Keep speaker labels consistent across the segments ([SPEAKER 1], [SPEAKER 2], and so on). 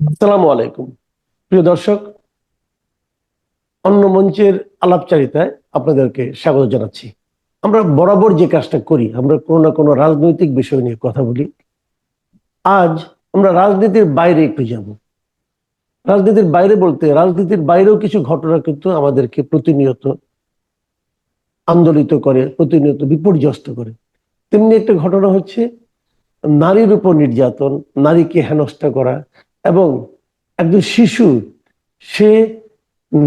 [SPEAKER 1] আসসালামু আলাইকুম। প্রিয় দর্শক, অন্য মঞ্চের আলাপচারিতায় আপনাদেরকে স্বাগত জানাচ্ছি। আমরা বরাবর যে কাজটা করি, আমরা কোনো না কোনো রাজনৈতিক বিষয় নিয়ে কথা বলি। আজ আমরা রাজনীতির বাইরে একটু যাব। রাজনীতির বাইরে বলতে, রাজনীতির বাইরেও কিছু ঘটনা কিন্তু আমাদেরকে প্রতিনিয়ত আন্দোলিত করে, প্রতিনিয়ত বিপর্যস্ত করে। তেমনি একটা ঘটনা হচ্ছে, নারীর উপর নির্যাতন, নারীকে হেনস্থা করা এবং একজন শিশু, সে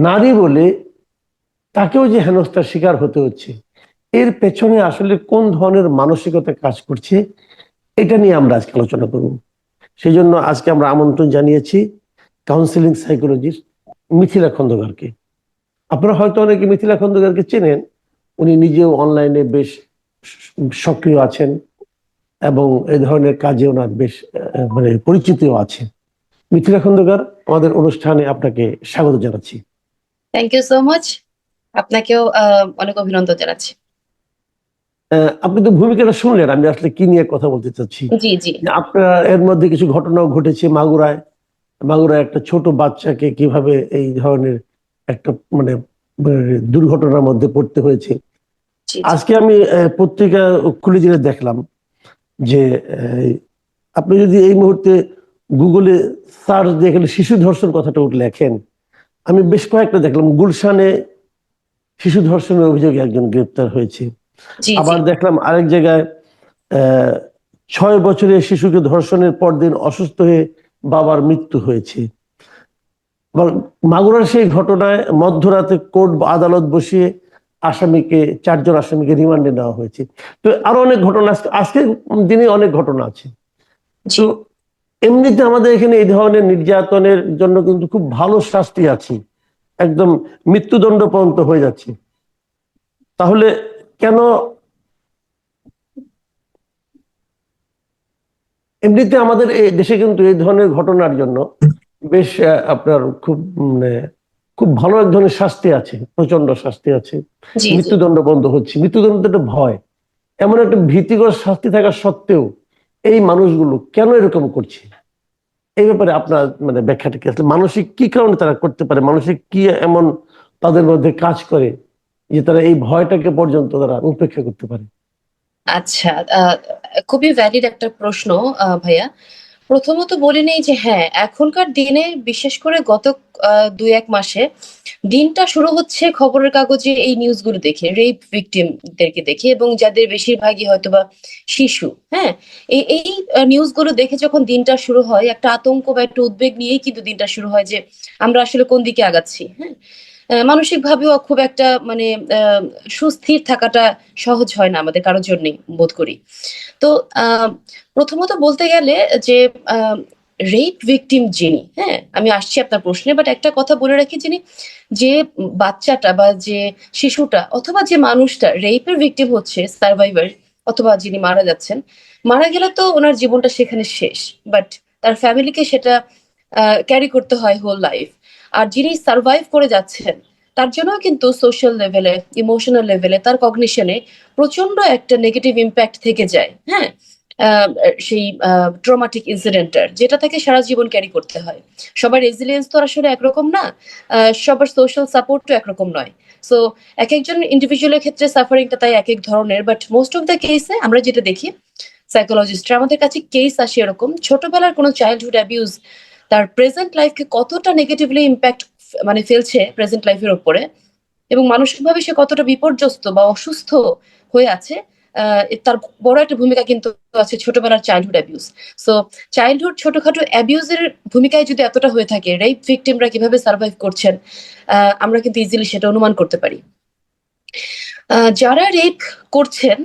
[SPEAKER 1] নারী বলে তাকেও যে হেনস্থার শিকার হতে হচ্ছে। এর পেছনে আসলে কোন ধরনের মানসিকতা কাজ করছে, এটা নিয়ে আমরা আজকে আলোচনা করব। সেই জন্য আজকে আমরা আমন্ত্রণ জানিয়েছি কাউন্সিলিং সাইকোলজিস্ট মিথিলা খন্দকারকে। আপনারা হয়তো অনেকে মিথিলা খন্দকারকে চেনেন, উনি নিজেও অনলাইনে বেশ সক্রিয় আছেন এবং এই ধরনের কাজে ওনার বেশ মানে পরিচিতিও আছে মিথিলা খন্দকার আমাদের অনুষ্ঠানে আপনাকে স্বাগত জানাচ্ছি।
[SPEAKER 2] থ্যাংক ইউ সো মাচ আপনাকেও অনেক অভিনন্দন জানাচ্ছি।
[SPEAKER 1] আপনি তো ভূমিকাটা শুনলেন আমি আসলে কি নিয়ে কথা বলতে চাচ্ছি?
[SPEAKER 2] জি জি।
[SPEAKER 1] আপনার এর মধ্যে কিছু ঘটনাও ঘটেছে মাগুরায়। মাগুরায় একটা ছোট বাচ্চাকে কীভাবে এই ধরনের একটা মানে দুর্ঘটনার মধ্যে পড়তে হয়েছে। আজকে আমি পত্রিকা খুলে জেনে দেখলাম যে আপনি যদি এই মুহূর্তে গুগলে সার্চ দিয়ে এখানে শিশু ধর্ষণ কথাটা উঠে লেখেন। আমি বেশ কয়েকটা দেখলাম। গুলশানে শিশু ধর্ষণের অভিযোগে একজন গ্রেপ্তার হয়েছে। আবার দেখলাম আরেক জায়গায় ছয় বছরের শিশুকে ধর্ষণের পরদিন অসুস্থ হয়ে বাবার মৃত্যু হয়েছে। মাগুরার সেই ঘটনায় মধ্যরাতে কোর্ট বা আদালত বসিয়ে আসামিকে চারজন আসামিকে রিমান্ডে নেওয়া হয়েছে। তো আরও অনেক ঘটনা আজকে দিনে অনেক ঘটনা আছে। তো এমনিতে আমাদের এখানে এই ধরনের নির্যাতনের জন্য কিন্তু খুব ভালো শাস্তি আছে। একদম মৃত্যুদণ্ড পর্যন্ত হয়ে যাচ্ছে। তাহলে কেন এমনিতে আমাদের এই দেশে কিন্তু এই ধরনের ঘটনার জন্য বেশ আপনার খুব মানে খুব ভালো এক ধরনের শাস্তি আছে প্রচণ্ড শাস্তি আছে। মৃত্যুদণ্ড বন্ধ হচ্ছে। মৃত্যুদণ্ড একটা ভয়। এমন একটা ভীতিকর শাস্তি থাকা সত্ত্বেও এই মানুষগুলো কেন এরকম করছে? এই ব্যাপারে আপনার মানে ব্যাখ্যাটা কি আসলে মানসিক কি কারণে তারা করতে পারে? মানসিক কি এমন তাদের মধ্যে কাজ করে যে তারা এই ভয়টাকে পর্যন্ত তারা উপেক্ষা করতে পারে?
[SPEAKER 2] আচ্ছা খুবই ভ্যালিড একটা প্রশ্ন ভাইয়া। প্রথমত বলে নেই যে হ্যাঁ এখনকার দিনে বিশেষ করে গত দুই এক মাসে দিনটা শুরু হচ্ছে খবরের কাগজে এই নিউজগুলো দেখে রেপ ভিকটিমদেরকে দেখে এবং যাদের বেশিরভাগই হয়তোবা শিশু হ্যাঁ? এই এই নিউজগুলো দেখে যখন দিনটা শুরু হয়, একটা আতঙ্ক বা একটা উদ্বেগ নিয়েই কিন্তু দিনটা শুরু হয় যে আমরা আসলে কোন দিকে আগাচ্ছি হ্যাঁ? মানসিক ভাবেও খুব একটা মানে সুস্থির থাকাটা সহজ হয় না আমাদের, কারোর জন্যই বোধ করি। তো প্রথমত বলতে গেলে যে রেপ ভিকটিম যিনি হ্যাঁ আমি আসছি আপনার প্রশ্নে বাট একটা কথা বলে রাখি যিনি, যে বাচ্চাটা বা যে শিশুটা অথবা যে মানুষটা রেপের ভিকটিম হচ্ছে সার্ভাইভার অথবা যিনি মারা যাচ্ছেন, মারা গেলে তো ওনার জীবনটা সেখানে শেষ বাট তার ফ্যামিলিকে সেটা ক্যারি করতে হয় হোল লাইফ আর যিনি সার্ভাইভ করে যাচ্ছেন, তার জন্য কিন্তু সোশ্যাল লেভেলে ইমোশনাল লেভেলে তার কগনিশনে প্রচণ্ড একটা নেগেটিভ ইম্প্যাক্ট থেকে যায় হ্যাঁ? সেই ট্রমাটিক ইনসিডেন্টটার যেটা তাকে সারা জীবন ক্যারি করতে হয়। সবার রেজিলিয়েন্স তো আসলে একরকম না সবার সোশ্যাল সাপোর্টও একরকম নয়। সো এক একজন ইন্ডিভিজুয়ালের ক্ষেত্রে সাফারিংটা তাই এক এক ধরনের বাট মোস্ট অফ দ্য কেসে আমরা যেটা দেখি সাইকোলজিস্টরা আমাদের কাছে কেস আসে এরকম, ছোটবেলার কোনো চাইল্ডহুড অ্যাবিউজ তার প্রেজেন্ট লাইফকে কতটা নেগেটিভলি ইম্প্যাক্ট মানে ফেলছে প্রেজেন্ট লাইফের উপরে এবং মানসিকভাবে সে কতটা বিপর্যস্ত বা অসুস্থ হয়ে আছে তার বড় একটা ভূমিকা কিন্তু আছে ছোটবেলার চাইল্ডহুড অ্যাবিউজ সো চাইল্ডহুড ছোটখাটো অ্যাবিউজের ভূমিকায় যদি এতটা হয়ে থাকে রেপ ভিকটিমরা কীভাবে সার্ভাইভ করছেন আমরা কিন্তু ইজিলি সেটা অনুমান করতে পারি। যারা রেপ করছেন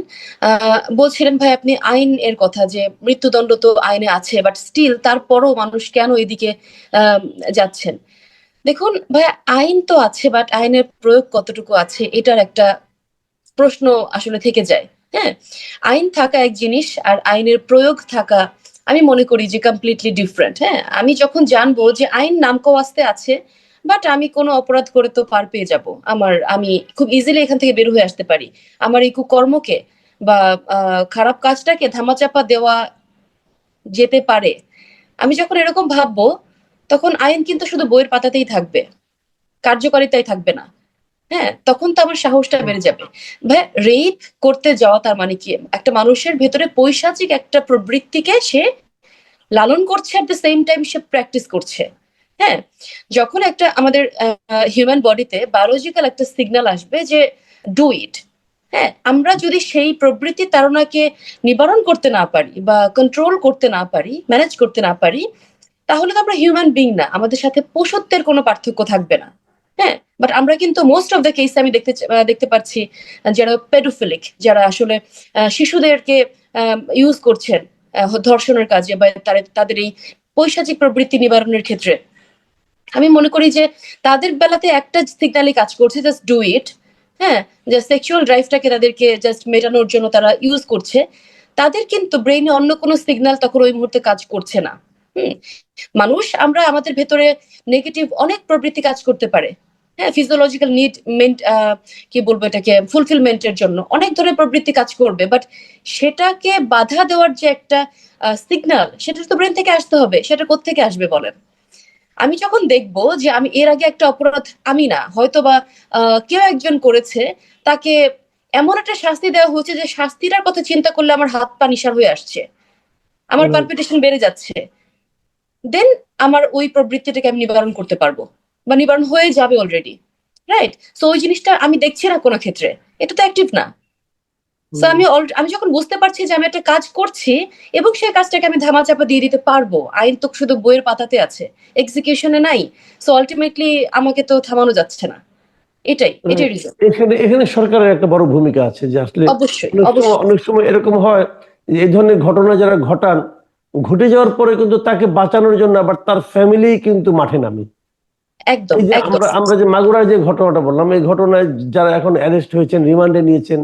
[SPEAKER 2] বলছিলেন ভাই আপনি আইন এর কথা যে মৃত্যুদণ্ড তো আইনে আছে বাট স্টিল তারপরও মানুষ কেন এদিকে যাচ্ছেন? দেখুন ভাই, আইন তো আছে বাট আইনের প্রয়োগ কতটুকু আছে এটার একটা প্রশ্ন আসলে থেকে যায় হ্যাঁ? আইন থাকা এক জিনিস আর আইনের প্রয়োগ থাকা আমি মনে করি যে কমপ্লিটলি ডিফারেন্ট হ্যাঁ? আমি যখন জানব যে আইন নামকো আসতে আছে বাট আমি কোনো অপরাধ করে তো পার পেয়ে যাব। আমার, আমি খুব ইজিলি এখান থেকে বের হয়ে আসতে পারি। আমার এই কুকর্মকে বা খারাপ কাজটাকে ধামাচাপা দেওয়া যেতে পারে। আমি যখন এরকম ভাববো, তখন আইন কিন্তু শুধু বইয়ের পাতাতেই থাকবে। কার্যকারিতাই থাকবে না। হ্যাঁ তখন তো আমার সাহসটা বেড়ে যাবে। ভাই রেপ করতে যাওয়া তার মানে কি? একটা মানুষের ভেতরে পৈশাচিক একটা প্রবৃত্তিকে সে লালন করছে অ্যাট দ্য সেম টাইম সে প্র্যাকটিস করছে। হ্যাঁ যখন একটা আমাদের হিউম্যান বডিতে বায়োলজিক্যাল একটা সিগন্যাল আসবে যে ডু ইট হ্যাঁ আমরা যদি সেই প্রবৃত্তি তাড়নাকে নিবারণ করতে না পারি বা কন্ট্রোল করতে না পারি ম্যানেজ করতে না পারি, তাহলে তো আমরা হিউম্যান বিং না, আমাদের সাথে পশুত্বের কোনো পার্থক্য থাকবে না হ্যাঁ বাট আমরা কিন্তু মোস্ট অফ দ্য কেস আমি দেখতে দেখতে পাচ্ছি, যারা পেডোফিলিক যারা আসলে শিশুদেরকে ইউজ করছেন ধর্ষণের কাজে বা তাদের এই পৈশাচিক প্রবৃত্তি নিবারণের ক্ষেত্রে আমি মনে করি যে তাদের বেলাতে একটা সিগন্যালই কাজ করছে জাস্ট ডু ইট হ্যাঁ? যে সেক্সুয়াল ড্রাইভটাকে তাদেরকে জাস্ট মেটানোর জন্য তারা ইউজ করছে। তাদের কিন্তু ব্রেইনে অন্য কোনো সিগনাল তখন ওই মুহূর্তে কাজ করছে না। মানুষ, আমরা আমাদের ভেতরে নেগেটিভ অনেক প্রবৃত্তি কাজ করতে পারে। হ্যাঁ ফিজিওলজিক্যাল নিড মেন্ট কি বলব এটাকে ফুলফিলমেন্টের জন্য অনেক ধরনের প্রবৃত্তি কাজ করবে বাট সেটাকে বাধা দেওয়ার যে একটা সিগন্যাল সেটা তো ব্রেন থেকে আসতে হবে, সেটা কোত্থেকে আসবে বলেন? আমি যখন দেখব যে আমি এর আগে একটা অপরাধ আমি না হয়তো বা কেউ একজন করেছে তাকে এমন একটা শাস্তি দেওয়া হয়েছে যে শাস্তিটার কথা চিন্তা করলে আমার হাত পা নিশার হয়ে আসছে। আমার. পালপিটেশন বেড়ে যাচ্ছে। দেন আমার ওই প্রবৃত্তিটাকে আমি নিবারণ করতে পারব। বা নিবারণ হয়ে যাবে অলরেডি রাইট সো ওই জিনিসটা আমি দেখছি না কোনো ক্ষেত্রে। এটা তো অ্যাক্টিভ না। সো আমি আমি যখন বুঝতে পারছি যে আমি একটা কাজ করছি এবং সেই কাজটাকে আমি ধামাচাপা দিয়ে দিতে পারব আইন তো শুধু বইয়ের পাতাতে আছে এক্সিকিউশনে নাই সো আলটিমেটলি আমাকে তো থামানো যাচ্ছে না। এটাই এটাই রিজন
[SPEAKER 1] এখানে এখানে সরকারের একটা বড় ভূমিকা আছে যে আসলে
[SPEAKER 2] অবশ্যই
[SPEAKER 1] অনেক সময় এরকম হয় এই ধরনের ঘটনা যারা ঘটান ঘটে যাওয়ার পরে কিন্তু তাকে বাঁচানোর জন্য আবার তার ফ্যামিলি কিন্তু মাঠে নামে। আমরা আমরা যে মাগুরার যে ঘটনাটা বললাম এই ঘটনায় যারা এখন অ্যারেস্ট হয়েছেন রিমান্ডে নিয়েছেন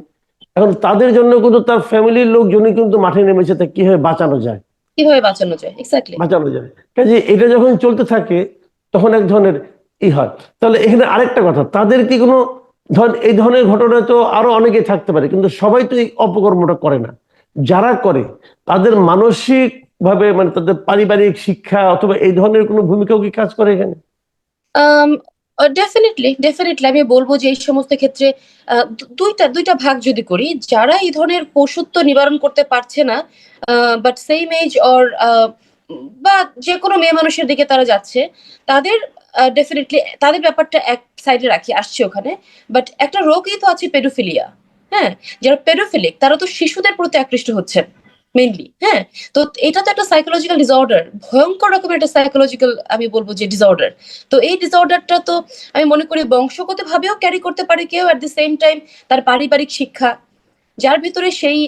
[SPEAKER 1] এখন তাদের জন্য কিন্তু তার ফ্যামিলির লোকজনই কিন্তু মাঠে নেমেছে তা কীভাবে বাঁচানো যায়?
[SPEAKER 2] কীভাবে বাঁচানো যায়? এক্স্যাক্টলি
[SPEAKER 1] বাঁচানো যায়। কাজে এটা যখন চলতে থাকে তখন এক ধরনের ই হয়। তাহলে এখানে আরেকটা কথা তাদের কি কোনো ধর এই ধরনের ঘটনা তো আরও অনেকে থাকতে পারে কিন্তু সবাই তো এই অপকর্মটা করে না। যারা করে তাদের মানসিক ভাবে মানে তাদের পারিবারিক শিক্ষা অথবা এই ধরনের কোনো ভূমিকাও কি কাজ করে এখানে?
[SPEAKER 2] ডেফিনেটলি ডেফিনেটলি আমি বলব যে এই সমস্ত ক্ষেত্রে দুইটা দুইটা ভাগ যদি করি, যারা এই ধরনের পশুত্ব নিবারণ করতে পারছে না বাট সেম এজ অর বা যে কোনো মেয়ে মানুষের দিকে তারা যাচ্ছে, তাদের ডেফিনেটলি তাদের ব্যাপারটা এক সাইডে রাখি, আসছে ওখানে বাট একটা রোগই তো আছে পেডোফিলিয়া হ্যাঁ? যারা পেডোফিলিক তারা তো শিশুদের প্রতি আকৃষ্ট হচ্ছেন মেইনলি হ্যাঁ? তো এটা তো একটা সাইকোলজিক্যাল ডিসঅর্ডার ভয়ঙ্কর রকমের একটা সাইকোলজিক্যাল আমি বলব যে ডিসঅর্ডার তো এই ডিসঅর্ডারটা তো আমি মনে করি বংশগত ভাবেও ক্যারি করতে পারে কেউ অ্যাট দ্য সেম টাইম তার পারিবারিক শিক্ষা। যার ভিতরে সেই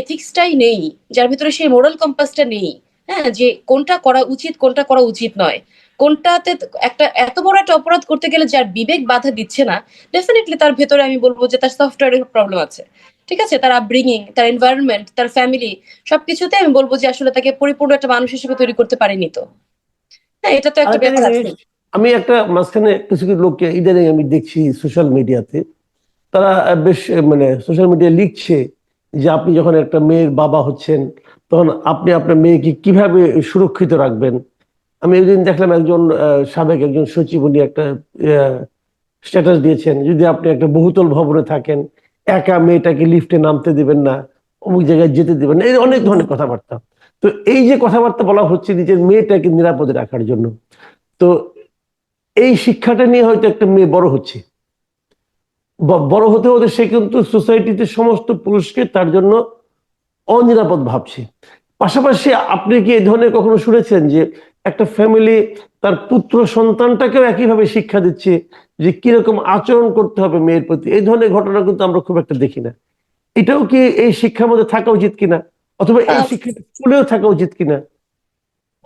[SPEAKER 2] এথিক্সটাই নেই, যার ভিতরে সেই মোরাল কম্পাসটা নেই হ্যাঁ? যে কোনটা করা উচিত, কোনটা করা উচিত নয়। কোনটাতে একটা এত বড় একটা অপরাধ করতে গেলে যার বিবেক বাধা দিচ্ছে না ডেফিনেটলি তার ভেতরে আমি বলব যে তার সফটওয়্যারের প্রবলেম আছে। ঠিক আছে? তার আপব্রিঙ্গিং তার এনভায়রনমেন্ট তার ফ্যামিলি সবকিছুতে আমি বলব যে আসলে তাকে পরিপূর্ণ একটা মানুষ হিসেবে তৈরি করতে পারেনি তো। হ্যাঁ এটা তো একটা ব্যাপার আছে।
[SPEAKER 1] আমি একটা মাঝখানে কিছু কিছু লোককে ইদানিং আমি দেখছি সোশ্যাল মিডিয়াতে তারা বেশ মানে সোশ্যাল মিডিয়া লিখছে যে আপনি যখন একটা মেয়ের বাবা হচ্ছেন তখন আপনি আপনার মেয়েকে কীভাবে সুরক্ষিত রাখবেন? আমি একদিন দেখলাম একজন সাবেক একজন সচিব উনি একটা স্ট্যাটাস দিয়েছেন। যদি আপনি একটা বহুতল ভবনে থাকেন একা মেয়েটাকে লিফটে নামতে দিবেন না, অমুক জায়গায় যেতে দিবেন না, এই অনেক ধরনের কথাবার্তা। তো এই যে কথাবার্তা বলা হচ্ছে নিজের মেয়েটাকে নিরাপদে রাখার জন্য, তো এই শিক্ষাটা নিয়ে হয়তো একটা মেয়ে বড় হচ্ছে। বড় হতে হতে সে কিন্তু সোসাইটিতে সমস্ত পুরুষকে তার জন্য অনিরাপদ ভাবছে। পাশাপাশি আপনি কি এই ধরনের কখনো শুনেছেন যে একটা ফ্যামিলি তার পুত্র সন্তানটাকেও একইভাবে শিক্ষা দিচ্ছে যে কীরকম আচরণ করতে হবে মেয়ের প্রতি এই ধরনের ঘটনা কিন্তু আমরা খুব একটা দেখি না। এটাও কি এই শিক্ষার মধ্যে থাকা উচিত কিনা? অথবা এই শিক্ষাটা স্কুলেও থাকা উচিত কিনা?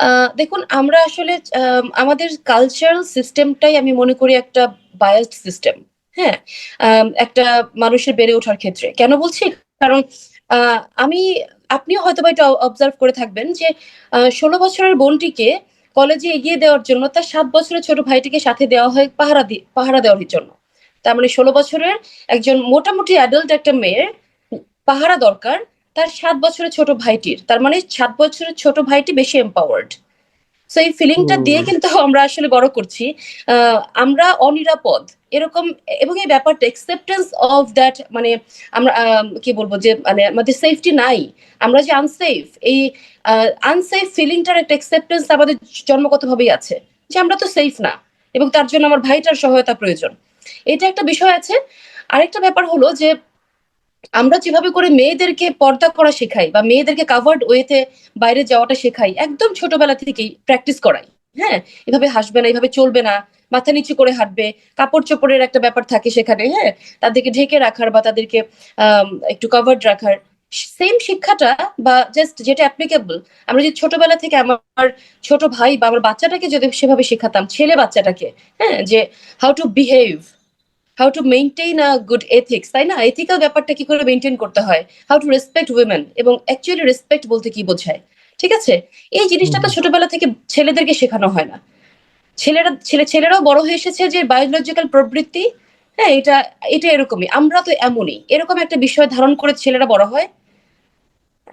[SPEAKER 2] আহ, দেখুন আমরা আসলে আম, আমাদের কালচারাল সিস্টেমটাই আমি মনে করি একটা বায়াসড সিস্টেম হ্যাঁ? একটা মানুষের বেড়ে ওঠার ক্ষেত্রে। কেন বলছি? কারণ আহ, আমি আপনিও হয়তো বা এটা অবজার্ভ করে থাকবেন যে ষোলো বছরের বোনটিকে কলেজে এগিয়ে দেওয়ার জন্য তার সাত বছরের ছোট ভাইটিকে সাথে দেওয়া হয় পাহারা পাহারা দেওয়ার জন্য। তার মানে ষোলো বছরের একজন মোটামুটি অ্যাডাল্ট একটা মেয়ের পাহারা দরকার, তার সাত বছরের ছোট ভাইটির। তার মানে সাত বছরের ছোট ভাইটি বেশি এম্পাওয়ার্ড সো এই ফিলিংটা দিয়ে কিন্তু আমরা আসলে বড় করছি। আমরা অনিরাপদ। এরকম এবং এই ব্যাপারটা একসেপ্টেন্স অফ দ্যাট মানে আমরা আম, কি বলব যে মানে আমাদের সেফটি নাই। আমরা যে আনসেফ এই আনসেফ ফিলিংটার একটা একসেপ্টেন্স আমাদের জন্মগতভাবেই আছে যে আমরা তো সেফ না এবং তার জন্য আমার ভাইটার সহায়তা প্রয়োজন। এটা একটা বিষয় আছে। আরেকটা ব্যাপার হলো যে আমরা যেভাবে করে মেয়েদেরকে পর্দা করা শেখাই বা মেয়েদেরকে কাভার্ড ওয়েতে বাইরে যাওয়াটা শেখাই, একদম ছোটবেলা থেকেই প্র্যাকটিস করাই। হ্যাঁ এভাবে হাসবে না, এভাবে চলবে না, মাথা নিচু করে হাঁটবে, কাপড় চোপড়ের একটা ব্যাপার থাকে সেখানে হ্যাঁ তাদেরকে ঢেকে রাখার বা তাদেরকে একটু কাভার্ড রাখার সেম শিক্ষাটা বা জাস্ট যেটা অ্যাপ্লিকেবল আমরা যদি ছোটবেলা থেকে আমার ছোট ভাই বা আমার বাচ্চাটাকে যদি সেভাবে শেখাতাম, ছেলে বাচ্চাটাকে হ্যাঁ যে how to behave how to maintain a good ethics তাই না? এথিক্যাল ব্যাপারটা কি করে মেনটেন করতে হয়? হাউ টু রেসপেক্ট উইমেন এবং অ্যাকচুয়ালি রেসপেক্ট বলতে কি বোঝায়? ঠিক আছে? এই জিনিসটা তো ছোটবেলা থেকে ছেলেদেরকে শেখানো হয় না। ছেলেরা ছেলে ছেলেরাও বড় হয়ে এসেছে যে বায়োলজিক্যাল প্রবৃত্তি হ্যাঁ এটা এটা এরকমই। আমরা তো এমনই। এরকম একটা বিষয় ধারণ করে ছেলেরা বড় হয়।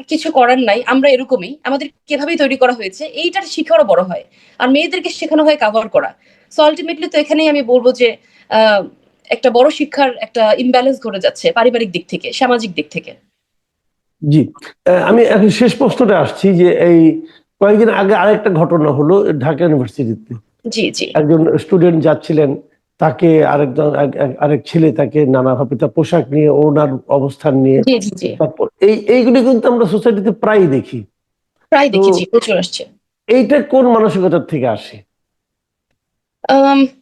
[SPEAKER 2] কিছু করার নাই আমরা এরকমই। আমাদের কিভাবেই তৈরি করা হয়েছে এইটার শিখারও বড় হয়। আর মেয়েদেরকে শেখানো হয় কাভার করা। সো আলটিমেটলি তো এখানেই আমি বলব যে আহ, একটা বড় শিক্ষার একটা ইমব্যালেন্স ঘটে যাচ্ছে পারিবারিক দিক থেকে সামাজিক দিক থেকে।
[SPEAKER 1] জি। আমি এখন শেষ প্রশ্নটা আসছি যে এই কয়েকদিন আগে আরেকটা ঘটনা হলো ঢাকা ইউনিভার্সিটিতে।
[SPEAKER 2] জি জি।
[SPEAKER 1] একজন স্টুডেন্ট যাচ্ছিলেন তাকে আরেকজন আরেক ছেলে তাকে নানাভাবে তার পোশাক নিয়ে ওনার অবস্থান নিয়ে তারপর এই এইগুলি কিন্তু আমরা সোসাইটিতে প্রায় দেখি।
[SPEAKER 2] প্রায় দেখি প্রচুর আসছে।
[SPEAKER 1] এইটা কোন মানসিকতার থেকে আসে?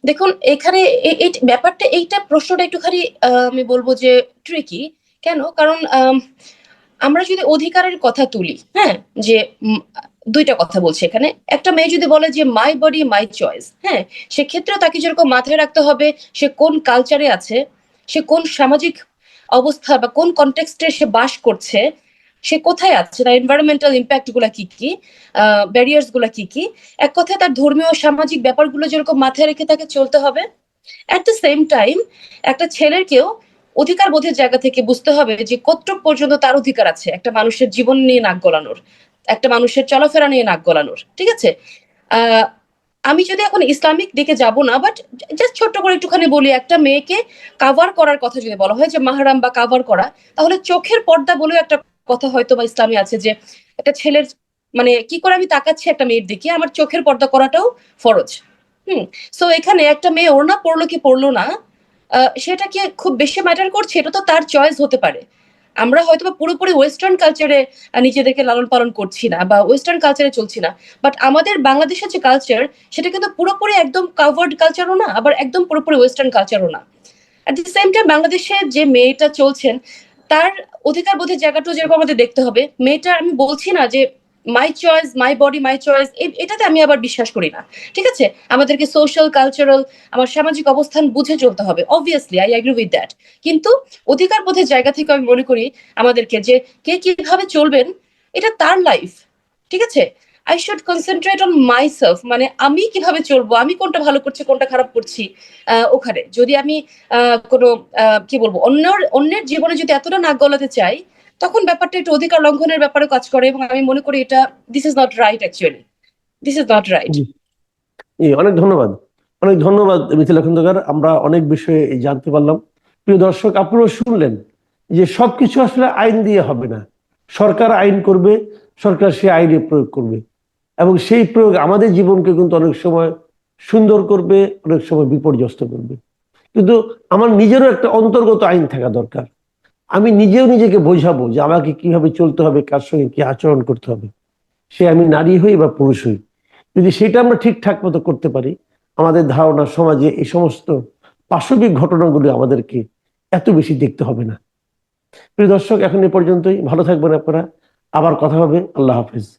[SPEAKER 2] দেখুন এখানে এই ব্যাপারটা এইটা প্রশ্নটা একটুখানি আমি বলব যে ট্রিকি কেন? কারণ আম, আমরা যদি অধিকারের কথা তুলি হ্যাঁ? যে দুইটা কথা বলছে এখানে। একটা মেয়ে যদি বলে যে মাই বডি মাই চয়েস হ্যাঁ? সেক্ষেত্রে তাকে যেরকম মাথায় রাখতে হবে সে কোন কালচারে আছে সে কোন সামাজিক অবস্থা বা কোন কনটেক্সটে সে বাস করছে সে কোথায় আছে? তার এনভায়রনমেন্টাল ইম্প্যাক্টগুলা কি কি? ব্যারিয়ার্সগুলা কি কি? এক কথায় তার ধর্মীয় সামাজিক ব্যাপারগুলো যেরকম মাথায় রেখে তাকে চলতে হবে অ্যাট দ্য সেম টাইম একটা ছেলেরকেও অধিকার বোধের জায়গা থেকে বুঝতে হবে যে কতটুক পর্যন্ত তার অধিকার আছে, একটা মানুষের জীবন নিয়ে নাক গলানোর, একটা মানুষের চলাফেরা নিয়ে নাক গলানোর, ঠিক আছে? আমি যদি এখন ইসলামিক দিকে যাব না বাট জাস্ট ছোট্ট করে একটুখানি বলি, একটা মেয়েকে কাভার করার কথা যদি বলা হয়, যে মাহারাম বা কাভার করা, তাহলে চোখের পর্দা বলেও একটা কথা হয়তো বা ইসলামে আছে যে একটা ছেলের মানে কি করে আমি তাকাচ্ছি একটা মেয়ের দিকে, আমার চোখের পর্দা করাটাও ফরজ। হুম সো এখানে একটা মেয়ে ওড়না পড়ল কি পড়ল না সেটা কি খুব বেশি ম্যাটার করছে? এটা তো তার চয়েস হতে পারে। আমরা হয়তো বা পুরোপুরি ওয়েস্টার্ন কালচারে নিজেদেরকে লালন পালন করছি না বা ওয়েস্টার্ন কালচারে চলছি না। বাট আমাদের বাংলাদেশের যে কালচার সেটা কিন্তু পুরোপুরি একদম কাভার্ড কালচারও না, আবার একদম পুরোপুরি ওয়েস্টার্ন কালচারও না। অ্যাট দি সেম টাইম বাংলাদেশে যে মেয়েটা চলছেন তার অধিকার বোধের জায়গাটাও যেরকম আমাদের দেখতে হবে। মেয়েটা, আমি বলছি না যে my choice my body my choice এটাতে আমি আবার বিশ্বাস করি না। ঠিক আছে? আমাদেরকে সোশ্যাল কালচারাল আমার সামাজিক অবস্থান বুঝে চলতে হবে। Obviously I agree with that কিন্তু অধিকার বোধের জায়গা থেকে আমি মনে করি আমাদেরকে যে কে কীভাবে চলবেন, এটা তার লাইফ ঠিক আছে? I should concentrate on my self মানে আমি কীভাবে চলবো? আমি কোনটা ভালো করছি, কোনটা খারাপ করছি? ওখানে। যদি আমি কোনো কি বলব? অন্যের অন্যের জীবনে যদি এতটা নাক গলাতে চাই, তখন ব্যাপারটা একটু অধিকার লঙ্ঘনের ব্যাপারে কাজ করে এবং আমি মনে করি এটা this is not right actually this is not right
[SPEAKER 1] অনেক ধন্যবাদ। অনেক ধন্যবাদ মিথিলা খন্দকার। আমরা অনেক বিষয়ে জানতে পারলাম। প্রিয় দর্শক, আপনারা শুনলেন যে সবকিছু আসলে আইন দিয়ে হবে না। সরকার আইন করবে, সরকার সেই আইনে প্রয়োগ করবে। এবং সেই প্রয়োগ আমাদের জীবনকে কিন্তু অনেক সময় সুন্দর করবে, অনেক সময় বিপর্যস্ত করবে। কিন্তু আমার নিজেরও একটা অন্তর্গত আইন থাকা দরকার। আমি নিজেও নিজেকে বোঝাবো যে আমাকে কীভাবে চলতে হবে, কার সঙ্গে কি আচরণ করতে হবে। সে আমি নারী হই বা পুরুষ হই। যদি সেটা আমরা ঠিকঠাক মতো করতে পারি, আমাদের ধারণা, সমাজে এই সমস্ত পাশবিক ঘটনাগুলো আমাদেরকে এত বেশি দেখতে হবে না। প্রিয় দর্শক, এখন এ পর্যন্তই। ভালো থাকবেন আপনারা। আবার কথা হবে। আল্লাহ হাফিজ।